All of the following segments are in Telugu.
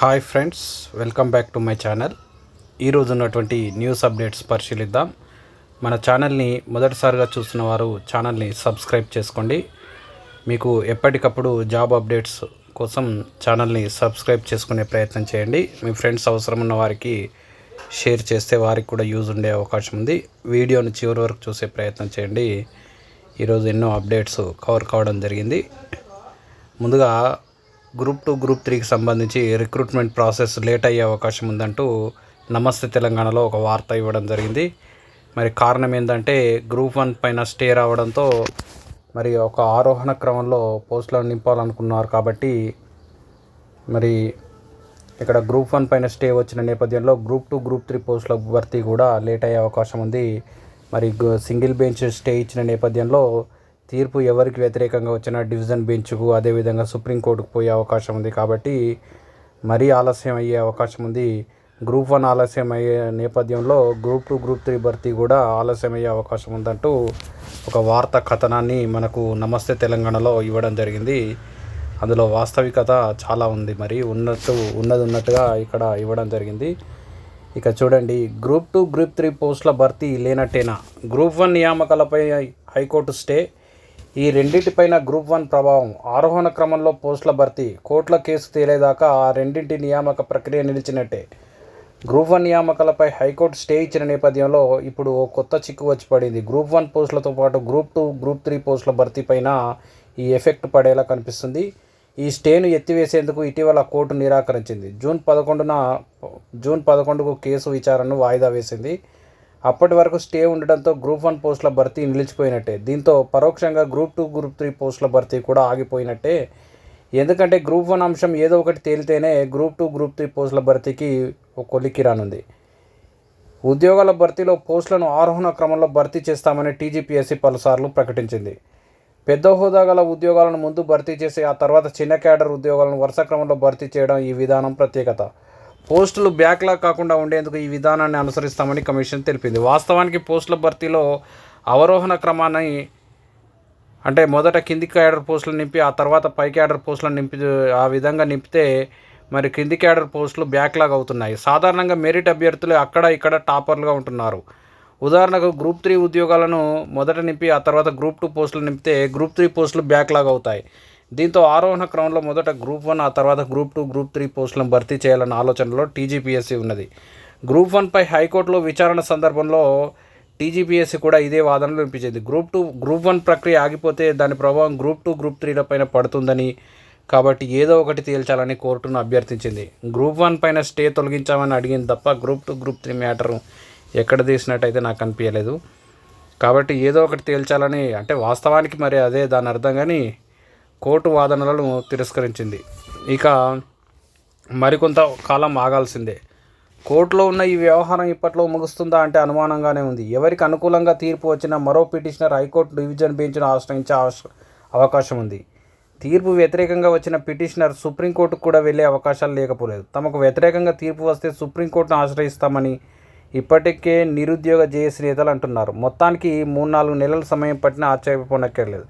Hi friends welcome back to my channel. ఈరోజు ఉన్నటువంటి న్యూస్ అప్డేట్స్ పరిశీలిద్దాం. మన ఛానల్ని మొదటిసారిగా చూస్తున్న వారు ఛానల్ని సబ్స్క్రైబ్ చేసుకోండి. మీకు ఎప్పటికప్పుడు జాబ్ అప్డేట్స్ కోసం ఛానల్ని సబ్స్క్రైబ్ చేసుకునే ప్రయత్నం చేయండి. మీ ఫ్రెండ్స్ అవసరం ఉన్న వారికి షేర్ చేస్తే వారికి కూడా యూజ్ ఉండే అవకాశం ఉంది. వీడియోని చివరి వరకు చూసే ప్రయత్నం చేయండి. ఈరోజు ఎన్నో అప్డేట్స్ కవర్ కావడం జరిగింది. ముందుగా గ్రూప్ టూ గ్రూప్ త్రీకి సంబంధించి రిక్రూట్మెంట్ ప్రాసెస్ లేట్ అయ్యే అవకాశం ఉందంటూ నమస్తే తెలంగాణలో ఒక వార్త ఇవ్వడం జరిగింది. మరి కారణం ఏంటంటే గ్రూప్ వన్ పైన స్టే రావడంతో మరి ఒక ఆరోహణ క్రమంలో పోస్టులను నింపాలనుకున్నారు కాబట్టి మరి ఇక్కడ గ్రూప్ వన్ పైన స్టే వచ్చిన నేపథ్యంలో గ్రూప్ టూ గ్రూప్ త్రీ పోస్టుల భర్తీ కూడా లేట్ అయ్యే అవకాశం ఉంది. మరి సింగిల్ బెంచ్ స్టే ఇచ్చిన నేపథ్యంలో తీర్పు ఎవరికి వ్యతిరేకంగా వచ్చినా డివిజన్ బెంచ్కు అదేవిధంగా సుప్రీంకోర్టుకు పోయే అవకాశం ఉంది కాబట్టి మరీ ఆలస్యం అయ్యే అవకాశం ఉంది. గ్రూప్ వన్ ఆలస్యం అయ్యే నేపథ్యంలో గ్రూప్ టూ గ్రూప్ త్రీ భర్తీ కూడా ఆలస్యం అయ్యే అవకాశం ఉందంటూ ఒక వార్తా కథనాన్ని మనకు నమస్తే తెలంగాణలో ఇవ్వడం జరిగింది. అందులో వాస్తవికత చాలా ఉంది మరి ఉన్నట్టు ఉన్నది ఉన్నట్టుగా ఇక్కడ ఇవ్వడం జరిగింది. ఇక చూడండి గ్రూప్ టూ గ్రూప్ త్రీ పోస్టుల భర్తీ లేనట్టేనా? గ్రూప్ వన్ నియామకాలపై హైకోర్టు స్టే ఈ రెండింటిపైన గ్రూప్ వన్ ప్రభావం. ఆరోహణ క్రమంలో పోస్టుల భర్తీ. కోర్టుల కేసు తేలేదాకా ఆ రెండింటి నియామక ప్రక్రియ నిలిచినట్టే. గ్రూప్ వన్ నియామకాలపై హైకోర్టు స్టే ఇచ్చిన నేపథ్యంలో ఇప్పుడు ఓ కొత్త చిక్కు వచ్చి పడింది. గ్రూప్ వన్ పోస్టులతో పాటు గ్రూప్ టూ గ్రూప్ త్రీ పోస్టుల భర్తీ పైన ఈ ఎఫెక్ట్ పడేలా కనిపిస్తుంది. ఈ స్టేను ఎత్తివేసేందుకు ఇటీవల కోర్టు నిరాకరించింది. జూన్ పదకొండున జూన్ పదకొండుకు కేసు విచారణను వాయిదా వేసింది. అప్పటి వరకు స్టే ఉండడంతో గ్రూప్ వన్ పోస్టుల భర్తీ నిలిచిపోయినట్టే. దీంతో పరోక్షంగా గ్రూప్ టూ గ్రూప్ త్రీ పోస్టుల భర్తీ కూడా ఆగిపోయినట్టే. ఎందుకంటే గ్రూప్ వన్ అంశం ఏదో ఒకటి తేలితేనే గ్రూప్ టూ గ్రూప్ త్రీ పోస్టుల భర్తీకి ఒక కొలిక్కి రానుంది. ఉద్యోగాల భర్తీలో పోస్టులను ఆరోహణ క్రమంలో భర్తీ చేస్తామని టీజీపీఎస్సీ పలుసార్లు ప్రకటించింది. పెద్ద హోదా గల ఉద్యోగాలను ముందు భర్తీ చేసి ఆ తర్వాత చిన్న క్యాడర్ ఉద్యోగాలను వరుస క్రమంలో భర్తీ చేయడం ఈ విధానం ప్రత్యేకత. పోస్టులు బ్యాక్లాగ్ కాకుండా ఉండేందుకు ఈ విధానాన్ని అనుసరిస్తామని కమిషన్ తెలిపింది. వాస్తవానికి పోస్టుల భర్తీలో అవరోహణ క్రమాన్ని అంటే మొదట కింది క్యాడర్ పోస్టులు నింపి ఆ తర్వాత పై క్యాడర్ పోస్టులను నింపి ఆ విధంగా నింపితే మరి కింది క్యాడర్ పోస్టులు బ్యాక్లాగ్ అవుతున్నాయి. సాధారణంగా మెరిట్ అభ్యర్థులు అక్కడ ఇక్కడ టాపర్లుగా ఉంటున్నారు. ఉదాహరణకు గ్రూప్ త్రీ ఉద్యోగాలను మొదట నింపి ఆ తర్వాత గ్రూప్ టూ పోస్టులు నింపితే గ్రూప్ త్రీ పోస్టులు బ్యాక్లాగ్ అవుతాయి. దీంతో ఆరోహణ క్రమంలో మొదట గ్రూప్ వన్ ఆ తర్వాత గ్రూప్ టూ గ్రూప్ త్రీ పోస్టులను భర్తీ చేయాలన్న ఆలోచనలో టీజీపీఎస్సీ ఉన్నది. గ్రూప్ వన్పై హైకోర్టులో విచారణ సందర్భంలో టీజీపీఎస్సీ కూడా ఇదే వాదనలు వినిపించింది. గ్రూప్ టూ గ్రూప్ వన్ ప్రక్రియ ఆగిపోతే దాని ప్రభావం గ్రూప్ టూ గ్రూప్ త్రీల పైన పడుతుందని కాబట్టి ఏదో ఒకటి తేల్చాలని కోర్టును అభ్యర్థించింది. గ్రూప్ వన్ పైన స్టే తొలగించామని అడిగింది తప్ప group two group three matter ఎక్కడ తీసినట్టయితే నాకు అనిపించలేదు. కాబట్టి ఏదో ఒకటి తేల్చాలని అంటే వాస్తవానికి మరి అదే దాని అర్థం కానీ కోర్టు వాదనలను తిరస్కరించింది. ఇక మరికొంత కాలం ఆగాల్సిందే. కోర్టులో ఉన్న ఈ వ్యవహారం ఇప్పట్లో ముగుస్తుందా అంటే అనుమానంగానే ఉంది. ఎవరికి అనుకూలంగా తీర్పు వచ్చినా మరో పిటిషనర్ హైకోర్టు డివిజన్ బెంచ్ను ఆశ్రయించే అవకాశం ఉంది. తీర్పు వ్యతిరేకంగా వచ్చిన పిటిషనర్ సుప్రీంకోర్టుకు కూడా వెళ్ళే అవకాశాలు లేకపోలేదు. తమకు వ్యతిరేకంగా తీర్పు వస్తే సుప్రీంకోర్టును ఆశ్రయిస్తామని ఇప్పటికే నిరుద్యోగ జేఏసీ నేతలు అంటున్నారు. మొత్తానికి మూడు నాలుగు నెలల సమయం పట్టినా ఆశ్చర్యపోనక్కర్లేదు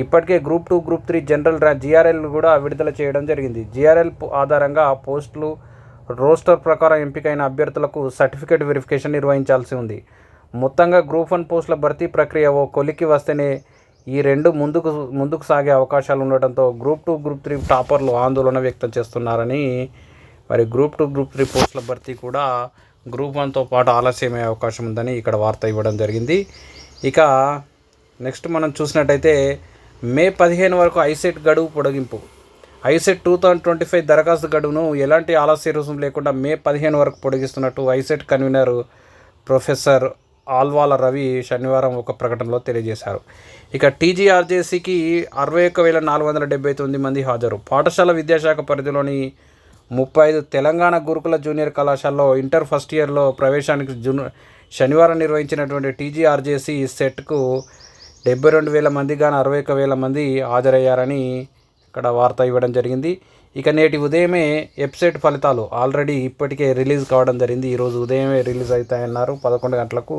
ఇప్పటికే group two group three general rank GRL కూడా విడుదల చేయడం జరిగింది. జిఆర్ఎల్ ఆధారంగా పోస్టులు రోస్టర్ ప్రకారం ఎంపికైన అభ్యర్థులకు సర్టిఫికేట్ వెరిఫికేషన్ నిర్వహించాల్సి ఉంది. మొత్తంగా గ్రూప్ వన్ పోస్టుల భర్తీ ప్రక్రియ ఓ కొలికి వస్తేనే ఈ రెండు ముందుకు ముందుకు సాగే అవకాశాలు ఉండటంతో గ్రూప్ టూ గ్రూప్ త్రీ టాపర్లు ఆందోళన వ్యక్తం చేస్తున్నారని మరి గ్రూప్ టూ గ్రూప్ త్రీ పోస్టుల భర్తీ కూడా గ్రూప్ వన్తో పాటు ఆలస్యమయ్యే అవకాశం ఉందని ఇక్కడ వార్త ఇవ్వడం జరిగింది. ఇక నెక్స్ట్ మనం చూసినట్టయితే మే పదిహేను వరకు ఐసెట్ గడువు పొడిగింపు. ICET two thousand twenty five దరఖాస్తు గడువును ఎలాంటి ఆలస్య రుసుము లేకుండా మే పదిహేను వరకు పొడిగిస్తున్నట్టు ICET convener professor Alwala Ravi శనివారం ఒక ప్రకటనలో తెలియజేశారు. ఇక టీజీఆర్జేసీకి అరవై ఒక్క వేల నాలుగు వందల డెబ్బై తొమ్మిది మంది హాజరు. పాఠశాల విద్యాశాఖ పరిధిలోని ముప్పై ఐదు తెలంగాణ గురుకుల జూనియర్ కళాశాలలో ఇంటర్ ఫస్ట్ ఇయర్లో ప్రవేశానికి జూన్ శనివారం నిర్వహించినటువంటి టీజీఆర్జేసీ సెట్కు డెబ్బై రెండు వేల మంది గాను అరవై ఒక వేల మంది హాజరయ్యారని ఇక్కడ వార్త ఇవ్వడం జరిగింది. ఇక నేటి ఉదయమే వెబ్సైట్ ఫలితాలు ఆల్రెడీ ఇప్పటికే రిలీజ్ కావడం జరిగింది. ఈరోజు ఉదయమే రిలీజ్ అవుతాయన్నారు. పదకొండు గంటలకు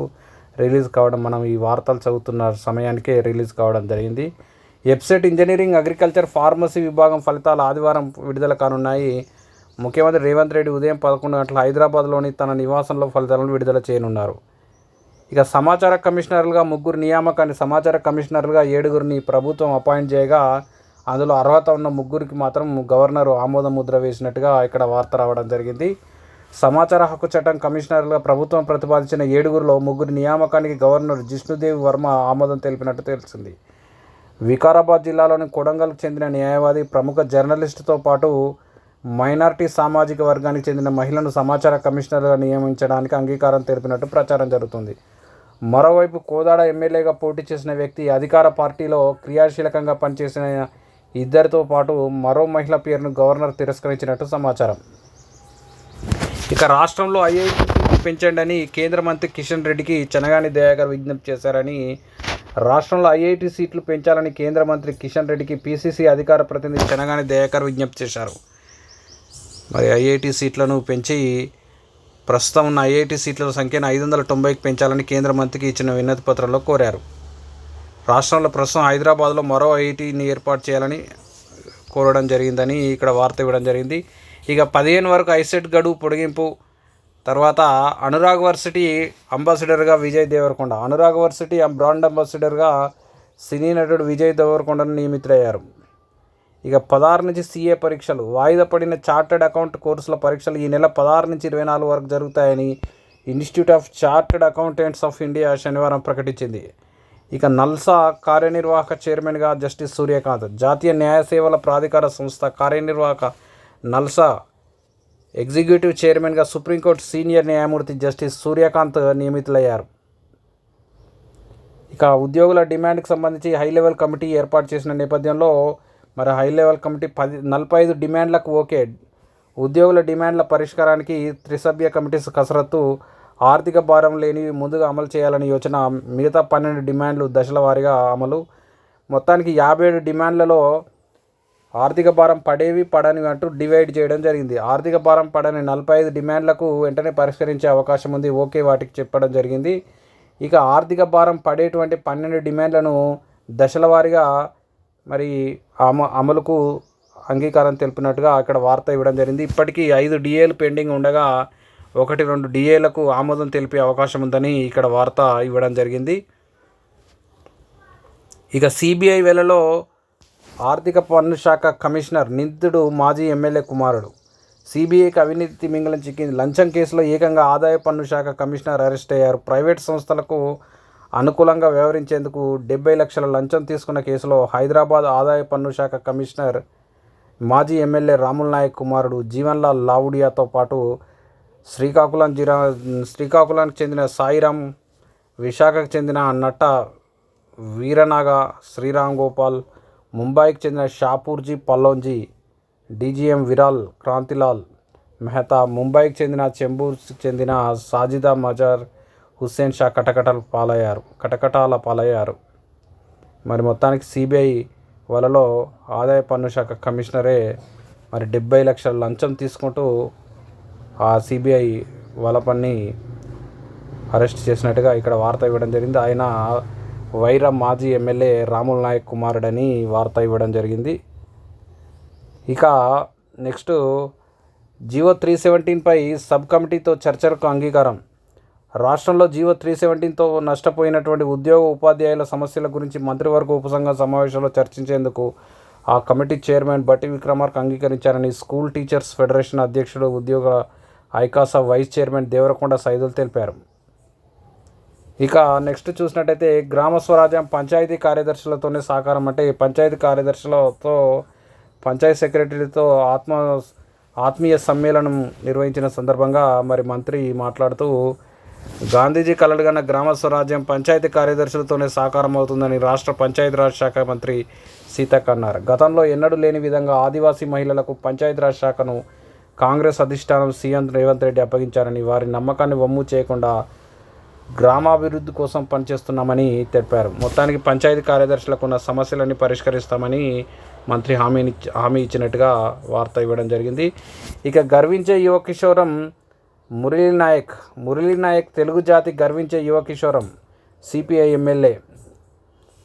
రిలీజ్ కావడం మనం ఈ వార్తలు చదువుతున్న సమయానికే రిలీజ్ కావడం జరిగింది. వెబ్సైట్ ఇంజనీరింగ్ అగ్రికల్చర్ ఫార్మసీ విభాగం ఫలితాలు ఆదివారం విడుదల కానున్నాయి. ముఖ్యమంత్రి రేవంత్ రెడ్డి ఉదయం పదకొండు గంటల హైదరాబాద్లోని తన నివాసంలో ఫలితాలను విడుదల చేయనున్నారు. ఇక సమాచార కమిషనర్లుగా ముగ్గురు నియామకాన్ని సమాచార కమిషనర్లుగా ఏడుగురిని ప్రభుత్వం అపాయింట్ చేయగా అందులో అర్హత ఉన్న ముగ్గురికి మాత్రం గవర్నర్ ఆమోద ముద్ర వేసినట్టుగా ఇక్కడ వార్త రావడం జరిగింది. సమాచార హక్కు చట్టం కమిషనర్లుగా ప్రభుత్వం ప్రతిపాదించిన ఏడుగురిలో ముగ్గురు నియామకానికి గవర్నర్ జిష్ణుదేవి వర్మ ఆమోదం తెలిపినట్టు తెలిసింది. వికారాబాద్ జిల్లాలోని కొడంగల్కు చెందిన న్యాయవాది ప్రముఖ జర్నలిస్టుతో పాటు మైనార్టీ సామాజిక వర్గానికి చెందిన మహిళను సమాచార కమిషనర్గా నియమించడానికి అంగీకారం తెలిపినట్టు ప్రచారం జరుగుతుంది. మరోవైపు కోదాడ ఎమ్మెల్యేగా పోటీ చేసిన వ్యక్తి అధికార పార్టీలో క్రియాశీలకంగా పనిచేసిన ఇద్దరితో పాటు మరో మహిళ పేరును గవర్నర్ తిరస్కరించినట్టు సమాచారం. ఇక రాష్ట్రంలో ఐఐటి పెంచండి అని కేంద్ర మంత్రి కిషన్ రెడ్డికి చెనగాని దయాకర్ విజ్ఞప్తి చేశారని రాష్ట్రంలో ఐఐటి సీట్లు పెంచాలని కేంద్ర మంత్రి కిషన్ రెడ్డికి పిసిసి అధికార ప్రతినిధి చెనగాని దయాకర్ విజ్ఞప్తి చేశారు. మరి ఐఐటి సీట్లను పెంచి ప్రస్తుతం ఉన్న ఐఐటి సీట్ల సంఖ్యను ఐదు వందల తొంభైకి పెంచాలని కేంద్ర మంత్రికి ఇచ్చిన వినతి పత్రంలో కోరారు. రాష్ట్రంలో ప్రస్తుతం హైదరాబాద్లో మరో ఐఐటిని ఏర్పాటు చేయాలని కోరడం జరిగిందని ఇక్కడ వార్త ఇవ్వడం జరిగింది. ఇక పదిహేను వరకు ఐసెట్ గడువు పొడిగింపు తర్వాత అనురాగ్ వర్సిటీ అంబాసిడర్గా విజయ్ దేవరకొండ అనురాగ్ వర్సిటీ బ్రాండ్ అంబాసిడర్గా సినీ నటుడు విజయ్ దేవరకొండను నియమితులయ్యారు. ఇక పదహారు నుంచి సీఏ పరీక్షలు వాయిదా పడిన చార్టెడ్ అకౌంట్ కోర్సుల పరీక్షలు ఈ నెల పదహారు నుంచి ఇరవై నాలుగు వరకు జరుగుతాయని institute of chartered accountants of India శనివారం ప్రకటించింది. ఇక నల్సా కార్యనిర్వాహక చైర్మన్గా జస్టిస్ సూర్యకాంత్ జాతీయ న్యాయ సేవల ప్రాధికార సంస్థ కార్యనిర్వాహక నల్సా ఎగ్జిక్యూటివ్ చైర్మన్గా సుప్రీంకోర్టు సీనియర్ న్యాయమూర్తి జస్టిస్ సూర్యకాంత్ నియమితులయ్యారు. ఇక ఉద్యోగుల డిమాండ్కి సంబంధించి హై లెవెల్ కమిటీ ఏర్పాటు చేసిన నేపథ్యంలో మరి హై లెవెల్ కమిటీ పది నలభై ఐదు డిమాండ్లకు ఓకే. ఉద్యోగుల డిమాండ్ల పరిష్కారానికి త్రిసభ్య కమిటీ కసరత్తు ఆర్థిక భారం లేనివి ముందుగా అమలు చేయాలని యోచన మిగతా పన్నెండు డిమాండ్లు దశల వారీగా అమలు. మొత్తానికి యాభై ఏడు డిమాండ్లలో ఆర్థిక భారం పడేవి పడని అంటూ డివైడ్ చేయడం జరిగింది. ఆర్థిక భారం పడని నలభై ఐదు డిమాండ్లకు వెంటనే పరిష్కరించే అవకాశం ఉంది ఓకే వాటికి చెప్పడం జరిగింది. ఇక ఆర్థిక భారం పడేటువంటి పన్నెండు డిమాండ్లను దశల వారీగా మరి అమ అమలుకు అంగీకారం తెలిపినట్టుగా అక్కడ వార్త ఇవ్వడం జరిగింది. ఇప్పటికీ ఐదు డిఏలు పెండింగ్ ఉండగా ఒకటి రెండు డిఏలకు ఆమోదం తెలిపే అవకాశం ఉందని ఇక్కడ వార్త ఇవ్వడం జరిగింది. ఇక సిబిఐ వేళలో ఆర్థిక పన్ను శాఖ కమిషనర్ నిందితుడు మాజీ ఎమ్మెల్యే కుమారుడు. సిబిఐకి అవినీతి మింగళం చిక్కింది. లంచం కేసులో ఏకంగా ఆదాయ పన్ను శాఖ కమిషనర్ అరెస్ట్ అయ్యారు. ప్రైవేట్ సంస్థలకు అనుకూలంగా వ్యవహరించేందుకు డెబ్బై లక్షల లంచం తీసుకున్న కేసులో హైదరాబాద్ ఆదాయ పన్ను శాఖ కమిషనర్ మాజీ ఎమ్మెల్యే రాముల్ నాయక్ కుమారుడు జీవన్లాల్ లావుడియాతో పాటు శ్రీకాకుళం జిరా శ్రీకాకుళానికి చెందిన సాయిరామ్ విశాఖకు చెందిన నట్ట వీరనాగ శ్రీరామ్ గోపాల్ ముంబైకి చెందిన షాపూర్జీ పల్లోంజీ డీజీఎం విరాల్ క్రాంతిలాల్ మెహతా ముంబైకి చెందిన చెంబూర్కి చెందిన సాజిదా మజార్ హుస్సేన్ షా కటకటాల పాలయ్యారు. కటకటాల పాలయ్యారు. మరి మొత్తానికి సిబిఐ వలలో ఆదాయ పన్ను శాఖ కమిషనరే మరి డెబ్బై లక్షల లంచం తీసుకుంటూ ఆ సిబిఐ వల పన్ని అరెస్ట్ చేసినట్టుగా ఇక్కడ వార్త ఇవ్వడం జరిగింది. ఆయన వైర మాజీ ఎమ్మెల్యే రాముల్ నాయక్ కుమారుడని వార్త ఇవ్వడం జరిగింది. ఇక నెక్స్ట్ జియో త్రీ సెవెంటీన్పై సబ్ కమిటీతో చర్చలకు అంగీకారం. రాష్ట్రంలో జియో త్రీ సెవెంటీన్తో నష్టపోయినటువంటి ఉద్యోగ ఉపాధ్యాయుల సమస్యల గురించి మంత్రివర్గ ఉపసంఘం సమావేశంలో చర్చించేందుకు ఆ కమిటీ చైర్మన్ బట్టి విక్రమార్క్ అంగీకరించారని స్కూల్ టీచర్స్ ఫెడరేషన్ అధ్యక్షుడు ఉద్యోగ ఐకాసా వైస్ చైర్మన్ దేవరకొండ సైదులు తెలిపారు. ఇక నెక్స్ట్ చూసినట్టయితే గ్రామ స్వరాజ్యం పంచాయతీ కార్యదర్శులతోనే సహకారం అంటే పంచాయతీ కార్యదర్శులతో పంచాయతీ సెక్రటరీతో ఆత్మ ఆత్మీయ సమ్మేళనం నిర్వహించిన సందర్భంగా మరి మంత్రి మాట్లాడుతూ గాంధీజీ కలలుగన్న గ్రామ స్వరాజ్యం పంచాయతీ కార్యదర్శులతోనే సాకారం అవుతుందని రాష్ట్ర పంచాయతీరాజ్ శాఖ మంత్రి సీతక్ అన్నారు. గతంలో ఎన్నడూ లేని విధంగా ఆదివాసీ మహిళలకు పంచాయతీరాజ్ శాఖను కాంగ్రెస్ అధిష్టానం సీఎం రేవంత్ రెడ్డి అప్పగించారని వారి నమ్మకాన్ని వమ్ము చేయకుండా గ్రామాభివృద్ధి కోసం పనిచేస్తున్నామని తెలిపారు. మొత్తానికి పంచాయతీ కార్యదర్శులకు ఉన్న సమస్యలన్నీ పరిష్కరిస్తామని మంత్రి హామీని హామీ ఇచ్చినట్టుగా వార్త ఇవ్వడం జరిగింది. ఇక గర్వించే యువ కిషోరం మురళీ నాయక్ మురళీ నాయక్ తెలుగు జాతి గర్వించే యువ కిషోరం సిపిఐ ఎమ్మెల్యే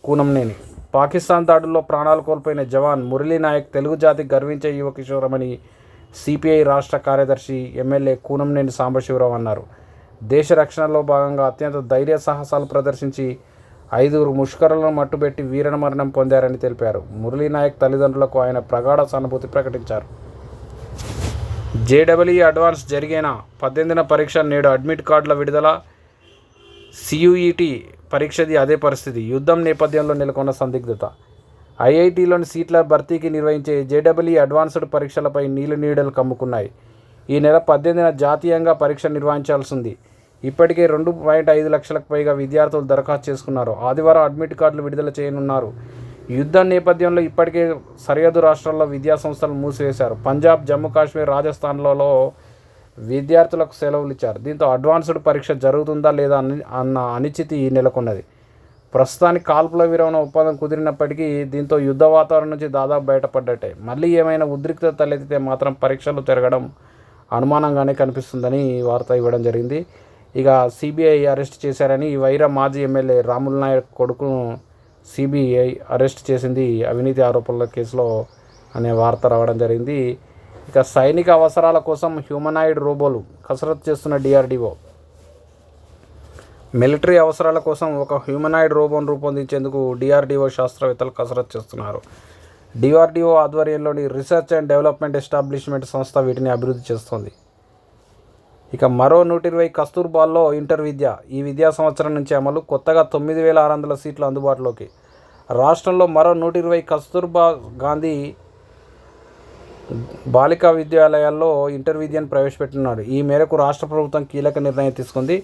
కూనంనేని. పాకిస్తాన్ దాడుల్లో ప్రాణాలు కోల్పోయిన జవాన్ మురళీ నాయక్ తెలుగు జాతి గర్వించే యువ కిషోరమని సిపిఐ రాష్ట్ర కార్యదర్శి ఎమ్మెల్యే కూనంనేని సాంబశివరావు అన్నారు. దేశ రక్షణలో భాగంగా అత్యంత ధైర్య సాహసాలు ప్రదర్శించి ఐదుగురు ముష్కరులను మట్టుబెట్టి వీరమరణం పొందారని తెలిపారు. మురళీనాయక్ తల్లిదండ్రులకు ఆయన ప్రగాఢ సానుభూతి ప్రకటించారు. జేడబ్ల్యూ అడ్వాన్స్ జరిగిన పద్దెనిమిదిన పరీక్ష నేడు అడ్మిట్ కార్డుల విడుదల. సియుఈటి పరీక్షది అదే పరిస్థితి. యుద్ధం నేపథ్యంలో నెలకొన్న సందిగ్ధత. ఐఐటిలోని సీట్ల భర్తీకి నిర్వహించే జేడబ్ల్యూ అడ్వాన్స్డ్ పరీక్షలపై నీళ్ళు నీడలు కమ్ముకున్నాయి. ఈ నెల పద్దెనిమిదిన జాతీయంగా పరీక్ష నిర్వహించాల్సి ఉంది. ఇప్పటికే రెండు పాయింట్ ఐదు లక్షలకు పైగా విద్యార్థులు దరఖాస్తు చేసుకున్నారు. ఆదివారం అడ్మిట్ కార్డులు విడుదల చేయనున్నారు. యుద్ధం నేపథ్యంలో ఇప్పటికే సరిహద్దు రాష్ట్రాల్లో విద్యా సంస్థలు మూసివేశారు. పంజాబ్ జమ్మూ కాశ్మీర్ రాజస్థాన్లలో విద్యార్థులకు సెలవులు ఇచ్చారు. దీంతో అడ్వాన్స్డ్ పరీక్ష జరుగుతుందా లేదా అని అన్న అనిశ్చితి నెలకొన్నది. ప్రస్తుతానికి కాల్పుల విరమణ ఒప్పందం కుదిరినప్పటికీ దీంతో యుద్ధ వాతావరణం నుంచి దాదాపు బయటపడ్డట్టే. మళ్ళీ ఏమైనా ఉద్రిక్తత తలెత్తితే మాత్రం పరీక్షలు తిరగడం అనుమానంగానే కనిపిస్తుందని వార్త ఇవ్వడం జరిగింది. ఇక సిబిఐ అరెస్ట్ చేశారని ఈ వైరా మాజీ ఎమ్మెల్యే రాముల్ నాయక్ కొడుకును సిబిఐ అరెస్ట్ చేసింది అవినీతి ఆరోపణల కేసులో అనే వార్త రావడం జరిగింది. ఇక సైనిక అవసరాల కోసం హ్యూమనాయిడ్ రోబోలు కసరత్తు చేస్తున్న డిఆర్డిఓ. మిలిటరీ అవసరాల కోసం ఒక హ్యూమనాయిడ్ రోబోను రూపొందించేందుకు డిఆర్డిఓ శాస్త్రవేత్తలు కసరత్తు చేస్తున్నారు. డిఆర్డిఓ ఆధ్వర్యంలోని రీసెర్చ్ అండ్ డెవలప్మెంట్ ఎస్టాబ్లిష్మెంట్ సంస్థ వీటిని అభివృద్ధి చేస్తోంది. ఇక మరో నూట ఇరవై కస్తూర్బాల్లో ఇంటర్ విద్య ఈ విద్యా సంవత్సరం నుంచి అమలు కొత్తగా తొమ్మిది వేల ఆరు వందల సీట్లు అందుబాటులోకి. రాష్ట్రంలో మరో నూట ఇరవై కస్తూర్బా గాంధీ బాలికా విద్యాలయాల్లో ఇంటర్ విద్యను ప్రవేశపెట్టున్నాడు ఈ మేరకు రాష్ట్ర ప్రభుత్వం కీలక నిర్ణయం తీసుకుంది.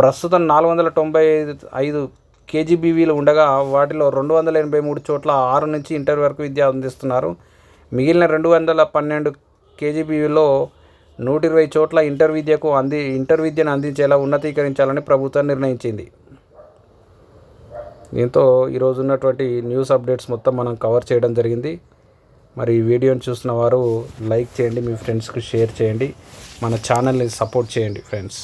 ప్రస్తుతం నాలుగు వందల తొంభై ఐదు ఐదు కేజీబీవీలు ఉండగా వాటిలో రెండు వందల ఎనభై మూడు చోట్ల ఆరు నుంచి ఇంటర్ వరకు విద్య అందిస్తున్నారు. మిగిలిన రెండు వందల పన్నెండు కేజీబీవీలో నూట ఇరవై చోట్ల ఇంటర్ విద్యకు అంది ఇంటర్ విద్యను అందించేలా ఉన్నతీకరించాలని ప్రభుత్వం నిర్ణయించింది. దీంతో ఈరోజు ఉన్నటువంటి న్యూస్ అప్డేట్స్ మొత్తం మనం కవర్ చేయడం జరిగింది. మరి ఈ వీడియోని చూస్తున్న వారు లైక్ చేయండి మీ ఫ్రెండ్స్కి షేర్ చేయండి మన ఛానల్ని సపోర్ట్ చేయండి ఫ్రెండ్స్.